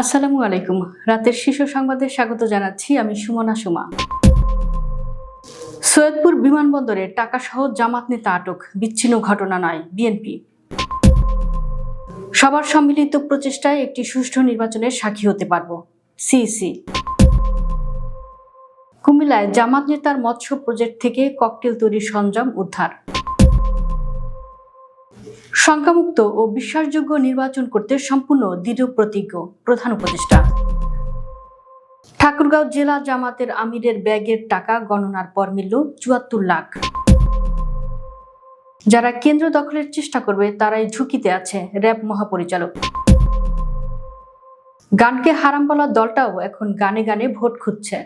আসসালামু আলাইকুম। রাতের শীর্ষ সংবাদে স্বাগত জানাচ্ছি আমি সুমনা সুমা। সৈয়দপুর বিমানবন্দরে টাকা সহ জামাত নেতা আটক, বিচ্ছিন্ন ঘটনা নয়, বিএনপি। সবার সম্মিলিত প্রচেষ্টায় একটি সুষ্ঠু নির্বাচনের সাক্ষী হতে পারব, সিইসি। কুমিল্লায় জামাত নেতার মৎস্য প্রজেক্ট থেকে ককটেল তৈরির সরঞ্জাম উদ্ধার। শঙ্কামুক্ত ও বিশ্বাসযোগ্য নির্বাচন করতে সম্পূর্ণ দৃঢ় প্রতিজ্ঞ প্রধান উপদেষ্টা। ঠাকুরগাঁও জেলা জামাতের আমিরের ব্যাগের টাকা গণনার পর মিলল চুয়াত্তর লাখ। যারা কেন্দ্র দখলের চেষ্টা করবে, তারাই ঝুঁকিতে আছে র্যাব মহাপরিচালক। গানকে হারাম বলা দলটাও এখন গানে গানে ভোট খুঁজছে।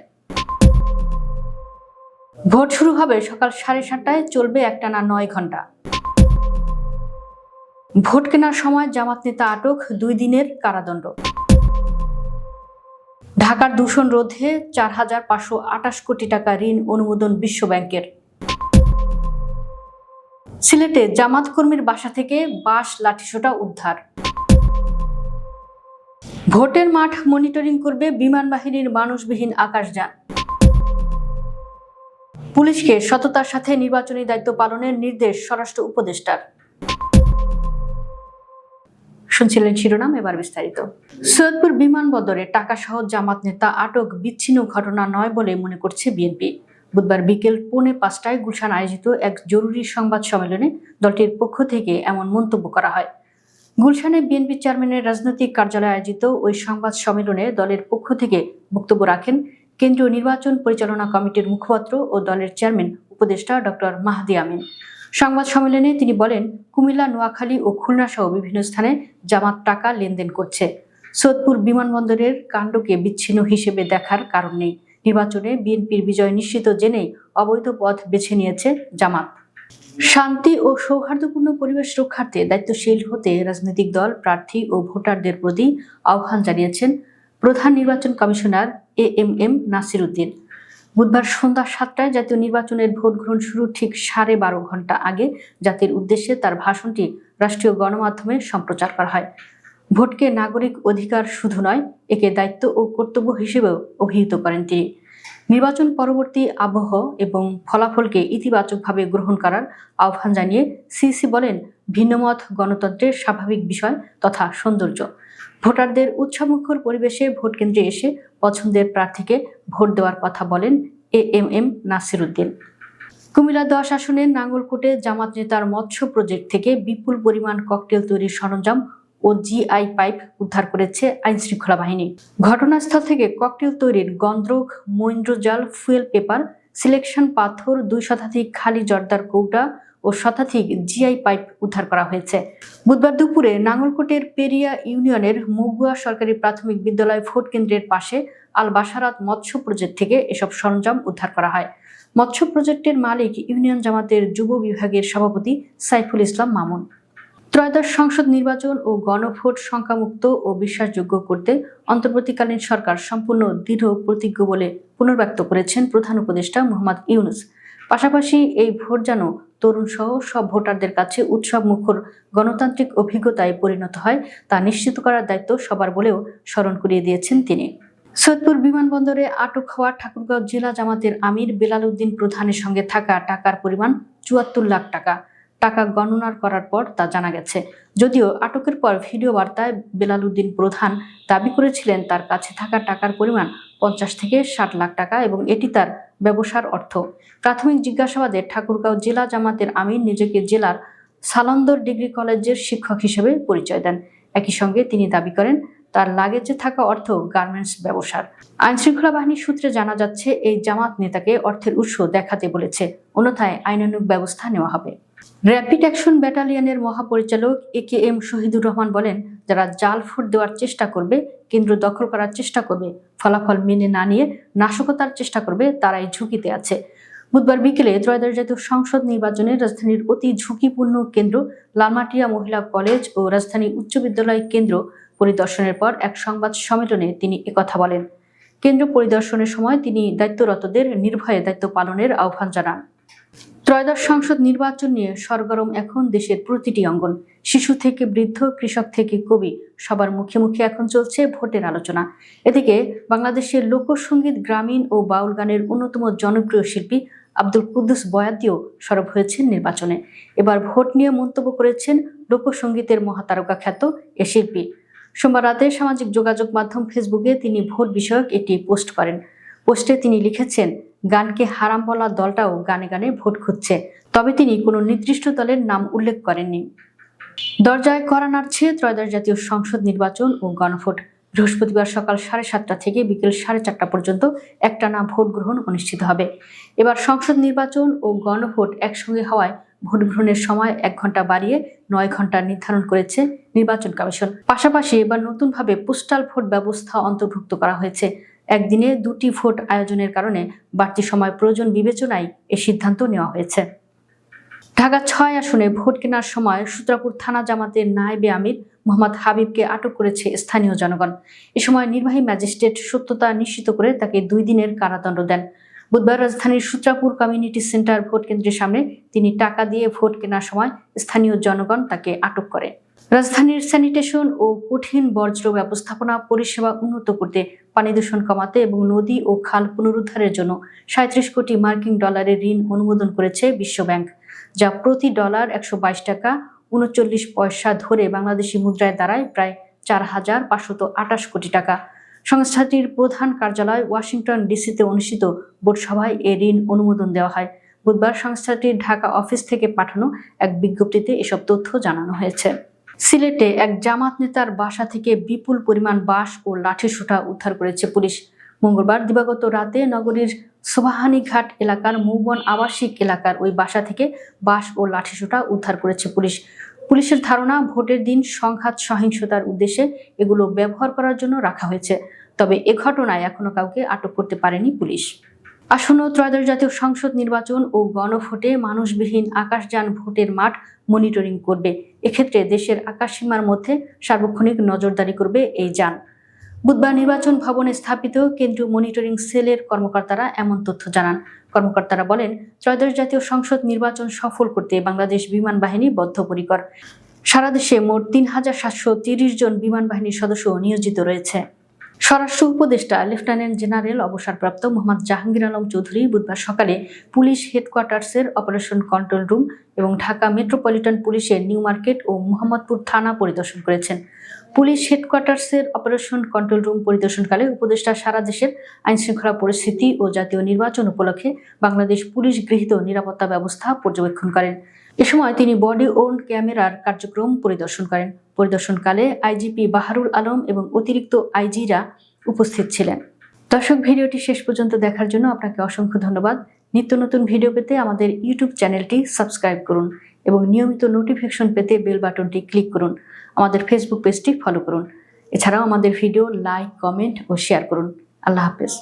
ভোট শুরু হবে সকাল সাড়ে সাতটায়, চলবে একটানা নয় ঘণ্টা ভোট কেনার সময় জামাত নেতা আটক, দুই দিনের কারাদণ্ড। ঢাকার দূষণ রোধে চার হাজার পাঁচশো আটাশ কোটি টাকা ঋণ অনুমোদন বিশ্ব ব্যাংকের। সিলেটে জামাত কর্মীর বাসা থেকে বাস লাঠিসোটা উদ্ধার। ভোটের মাঠ মনিটরিং করবে বিমান বাহিনীর মানুষবিহীন আকাশযান। পুলিশকে সততার সাথে নির্বাচনী দায়িত্ব পালনের নির্দেশ স্বরাষ্ট্র উপদেষ্টার। শুনছিলেন শিরোনাম এবার বিস্তারিত। সৈয়দপুর বিমানবন্দরে টাকা সহ জামাত নেতা আটক বিচ্ছিন্ন ঘটনা নয় বলে মনে করছে বিএনপি। বুধবার বিকেল পৌনে পাঁচটায় গুলশান আয়োজিত এক জরুরি সংবাদ সম্মেলনে দলটির পক্ষ থেকে এমন মন্তব্য করা হয়। গুলশানে বিএনপি চেয়ারম্যানের রাজনৈতিক কার্যালয়ে আয়োজিত ওই সংবাদ সম্মেলনে দলের পক্ষ থেকে বক্তব্য রাখেন কেন্দ্রীয় নির্বাচন পরিচালনা কমিটির মুখপাত্র ও দলের চেয়ারম্যান উপদেষ্টা ডক্টর মাহাদি আমিন। সংবাদ সম্মেলনে তিনি বলেন, কুমিল্লা, নোয়াখালী ও খুলনা সহ বিভিন্ন স্থানে জামাত টাকা লেনদেন করছে। সোদপুর বিমানবন্দরের কাণ্ডকে বিচ্ছিন্ন হিসেবে দেখার কারণ নেই। নির্বাচনে বিএনপির বিজয় নিশ্চিত জেনেই অবৈধ পথ বেছে নিয়েছে জামাত। শান্তি ও সৌহার্দ্যপূর্ণ পরিবেশ রক্ষার্থে দায়িত্বশীল হতে রাজনৈতিক দল, প্রার্থী ও ভোটারদের প্রতি আহ্বান জানিয়েছেন প্রধান নির্বাচন commissioner A M M Nasir Uddin বুধবার সন্ধ্যা সাতটায় জাতীয় নির্বাচনের ভোট গ্রহণ শুরু ঠিক সাড়ে বারো ঘণ্টা আগে। জাতির উদ্দেশ্যে তার ভাষণটি রাষ্ট্রীয় গণমাধ্যমে সম্প্রচার করা হয়। ভোটকে নাগরিক অধিকার শুধু নয়, একে দায়িত্ব ও কর্তব্য হিসেবেও অভিহিত করেন তিনি। নির্বাচন পরবর্তী আবহ এবং ফলাফলকে ইতিবাচকভাবে গ্রহণ করার আহ্বান জানিয়ে সিসি বলেন, ভিন্নমত গণতন্ত্রের স্বাভাবিক বিষয় তথা সৌন্দর্য। ভোটারদের উৎসবমুখর পরিবেশে ভোট কেন্দ্রে এসে পছন্দের প্রার্থীকে ভোট দেওয়ার কথা বলেন A M M Nasir Uddin Cumilla দশ আসনের নাঙ্গলকোটে জামাত নেতার মৎস্য প্রজেক্ট থেকে বিপুল পরিমাণ ককটেল তৈরির সরঞ্জাম ও জিআই পাইপ উদ্ধার করেছে আইন শৃঙ্খলা বাহিনী। ঘটনাস্থল থেকে ককটেল তৈরির গন্দ্রক মৈন্দ্রজাল ফুয়েল পেপার, সিলেকশন পাথর, দুই শতাধিক খালি জর্দার কৌটা ও শতাধিক জিআই পাইপ উদ্ধার করা হয়েছে। বুধবার দুপুরে নাঙ্গলকোটের পেরিয়া ইউনিয়নের মগুয়া সরকারি প্রাথমিক বিদ্যালয় ভোট কেন্দ্রের পাশে আল বাসারাত মৎস্য প্রজেক্ট থেকে এসব সরঞ্জাম উদ্ধার করা হয়। মৎস্য প্রজেক্টের মালিক ইউনিয়ন জামাতের যুব বিভাগের সভাপতি সাইফুল ইসলাম মামুন। ত্রয়োদশ সংসদ নির্বাচন ও গণভোট সংখ্যামুক্ত ও বিশ্বাসযোগ্য করতে অন্তর্বর্তীকালীন সরকার সম্পূর্ণ দৃঢ় প্রতিজ্ঞ বলে পুনর্ব্যক্ত করেছেন প্রধান উপদেষ্টা মোহাম্মদ ইউনুস। পাশাপাশি এই ভোট যেন তরুণ সহ সব ভোটারদের কাছে উৎসব মুখর গণতান্ত্রিক অভিজ্ঞতায় পরিণত হয়, তা নিশ্চিত করার দায়িত্ব সবার বলেও স্মরণ করিয়ে দিয়েছেন তিনি। সৈয়দপুর বিমানবন্দরে আটক হওয়া ঠাকুরগাঁও জেলা জামাতের আমির বেলাল উদ্দিন প্রধানের সঙ্গে থাকা টাকার পরিমাণ চুয়াত্তর লাখ টাকা। টাকা গণনার করার পর তা জানা গেছে। যদিও আটকের পর ভিডিও বার্তায় বেলাল উদ্দিন প্রধান দাবি করেছিলেন, তার কাছে থাকা টাকার পরিমাণ পঞ্চাশ থেকে ষাট লাখ টাকা এবং এটি তার ব্যবসার অর্থ। প্রাথমিক জিজ্ঞাসাবাদে ঠাকুরগাঁও জেলা জামাতের আমির নিজেকে জেলার সালন্দর ডিগ্রি কলেজের শিক্ষক হিসেবে পরিচয় দেন। একই সঙ্গে তিনি দাবি করেন তার লাগেজে থাকা অর্থ গার্মেন্টস ব্যবসার। আইনশৃঙ্খলা বাহিনীর সূত্রে জানা যাচ্ছে, এই জামাত নেতাকে অর্থের উৎস দেখাতে বলেছে। অন্যথায় আইনানুগ ব্যবস্থা নেওয়া হবে। র্যাপিড অ্যাকশন ব্যাটালিয়নের মহাপরিচালক A K M Shahidur Rahman বলেন, যারা জাল ভোট দেওয়ার চেষ্টা করবে, কেন্দ্র দখল করার চেষ্টা করবে, ফলাফল মেনে না নিয়ে নাশকতার চেষ্টা করবে, তারাই ঝুঁকিতে আছে। বুধবার বিকেলে ত্রয়োদশ জাতীয় সংসদ নির্বাচনে রাজধানীর অতি ঝুঁকিপূর্ণ কেন্দ্র লালমাটিয়া মহিলা কলেজ ও রাজধানী উচ্চ বিদ্যালয় কেন্দ্র পরিদর্শনের পর এক সংবাদ সম্মেলনে তিনি একথা বলেন। কেন্দ্র পরিদর্শনের সময় তিনি দায়িত্বরতদের নির্ভয়ে দায়িত্ব পালনের আহ্বান জানান। ত্রয়োদশ সংসদ নির্বাচন নিয়ে সরগরম এখন দেশের প্রতিটি অঙ্গন। শিশু থেকে বৃদ্ধ, কৃষক থেকে কবি সবার মুখে মুখে এখন চলছে ভোটের আলোচনা। এদিকে বাংলাদেশের লোকসঙ্গীত গ্রামীণ ও বাউল গানের অন্যতম জনপ্রিয় শিল্পী আব্দুল কুদ্দুস বয়াতিও সরব হয়েছেন নির্বাচনে। এবার ভোট নিয়ে মন্তব্য করেছেন লোকসঙ্গীতের মহাতারকা খ্যাত এ শিল্পী। সোমবার রাতে সামাজিক যোগাযোগ মাধ্যম ফেসবুকে তিনি ভোট বিষয়ক একটি পোস্ট করেন। পোস্টে তিনি লিখেছেন, গানকে হারাম বলা দলটাও গানে গানে ভোট খুঁজছে। তবে তিনি কোনো নির্দিষ্ট দলের নাম উল্লেখ করেননি। দরজায় করা নাড়ছে ত্রয়োদশ জাতীয় সংসদ নির্বাচন ও গণভোট। বৃহস্পতিবার সকাল সাড়ে সাতটা থেকে বিকেল সাড়ে চারটা পর্যন্ত একটানা ভোট গ্রহণ অনুষ্ঠিত হবে। এবার সংসদ নির্বাচন ও গণভোট একসঙ্গে হওয়ায় ভোট গ্রহণের সময় এক ঘণ্টা বাড়িয়ে নয় ঘণ্টা নির্ধারণ করেছে নির্বাচন কমিশন। পাশাপাশি এবার নতুনভাবে পোস্টাল ভোট ব্যবস্থা অন্তর্ভুক্ত করা হয়েছে। একদিনে দুটি ভোট আয়োজনের কারণে বাড়তি সময় প্রয়োজন বিবেচনায় এ সিদ্ধান্ত নেওয়া হয়েছে। ঢাকা ছয় আসনে ভোট কেনার সময় সূত্রাপুর থানা জামাতের নায়েবে আমির মোহাম্মদ হাবিবকে আটক করেছে স্থানীয় জনগণ। এ সময় নির্বাহী ম্যাজিস্ট্রেট সত্যতা নিশ্চিত করে তাকে দুই দিনের কারাদণ্ড দেন। বুধবার রাজধানীর সূত্রাপুর কমিউনিটি সেন্টার ভোট কেন্দ্রের সামনে তিনি টাকা দিয়ে ভোট কেনার সময় স্থানীয় জনগণ তাকে আটক করে। রাজধানীর স্যানিটেশন ও কঠিন বর্জ্য ব্যবস্থাপনা পরিষেবা উন্নত করতে পানি দূষণ কমাতে এবং নদী ও খাল পুনরুদ্ধারের জন্য সাঁত্রিশ কোটি মার্কিন ডলারের ঋণ অনুমোদন করেছে বিশ্বব্যাংক, যা প্রতি ডলার একশো বাইশ টাকা উনচল্লিশ পয়সা ধরে বাংলাদেশি মুদ্রায় দাঁড়ায় প্রায় চার হাজার পাঁচশত আটাশ কোটি টাকা। সংস্থাটির প্রধান কার্যালয় ওয়াশিংটন ডিসিতে অনুষ্ঠিত বোর্ড সভায় এ ঋণ অনুমোদন দেওয়া হয়। বুধবার সংস্থাটির ঢাকা অফিস থেকে পাঠানো এক বিজ্ঞপ্তিতে এসব তথ্য জানানো হয়েছে। সিলেটে এক জামাত নেতার বাসা থেকে বিপুল পরিমাণ বাঁশ ও লাঠিসোঁটা উদ্ধার করেছে পুলিশ। মঙ্গলবার দিবাগত রাতে নগরীর সোবাহানীঘাট এলাকার মৌবন আবাসিক এলাকার ওই বাসা থেকে বাঁশ ও লাঠিসোঁটা উদ্ধার করেছে পুলিশ। পুলিশের ধারণা, ভোটের দিন সংঘাত সহিংসতার উদ্দেশ্যে এগুলো ব্যবহার করার জন্য রাখা হয়েছে। তবে এ ঘটনায় এখনও কাউকে আটক করতে পারেনি পুলিশ। আসন্ন ত্রয়োদশ জাতীয় সংসদ নির্বাচন ও গণভোটে মানুষবিহীন আকাশযান ভোটের মাঠ মনিটরিং করবে। এক্ষেত্রে দেশের আকাশসীমার মধ্যে সার্বক্ষণিক নজরদারি করবে এই যান। বুধবার নির্বাচন ভবনে স্থাপিত কেন্দ্রীয় মনিটরিং সেলের কর্মকর্তারা এমন তথ্য জানান। কর্মকর্তারা বলেন, ত্রয়োদশ জাতীয় সংসদ নির্বাচন সফল করতে বাংলাদেশ বিমান বাহিনী বদ্ধপরিকর। সারা দেশে মোট তিন হাজার সাতশো তিরিশ জন বিমান বাহিনীর সদস্য নিয়োজিত রয়েছে। স্বরাষ্ট্র উপদেষ্টা, লেফটেন্যান্ট জেনারেল অবসরপ্রাপ্ত মোহাম্মদ জাহাঙ্গীর আলম চৌধুরী বুধবার সকালে পুলিশ হেডকোয়ার্টার্সের অপারেশন কন্ট্রোল রুম এবং ঢাকা মেট্রোপলিটন পুলিশের নিউ মার্কেট ও মোহাম্মদপুর থানা পরিদর্শন করেছেন। পুলিশ হেডকোয়ার্টার্সের অপারেশন কন্ট্রোল রুম পরিদর্শনকালে উপদেষ্টা সারা দেশের আইনশৃঙ্খলা পরিস্থিতি ও জাতীয় নির্বাচন উপলক্ষে বাংলাদেশ পুলিশ গৃহীত নিরাপত্তা ব্যবস্থা পর্যবেক্ষণ করেন। এ সময় তিনি বডি ওন ক্যামেরার কার্যক্রম পরিদর্শন করেন। পরিদর্শনকালে আইজিপি বাহারুল আলম এবং অতিরিক্ত আইজিরা উপস্থিত ছিলেন। দর্শক, ভিডিওটি শেষ পর্যন্ত দেখার জন্য আপনাকে অসংখ্য ধন্যবাদ। নিত্য নতুন ভিডিও পেতে আমাদের ইউটিউব চ্যানেলটি সাবস্ক্রাইব করুন এবং নিয়মিত নোটিফিকেশন পেতে বেল বাটনটি ক্লিক করুন। আমাদের ফেসবুক পেজটি ফলো করুন। এছাড়াও আমাদের ভিডিও লাইক, কমেন্ট ও শেয়ার করুন। আল্লাহ হাফেজ।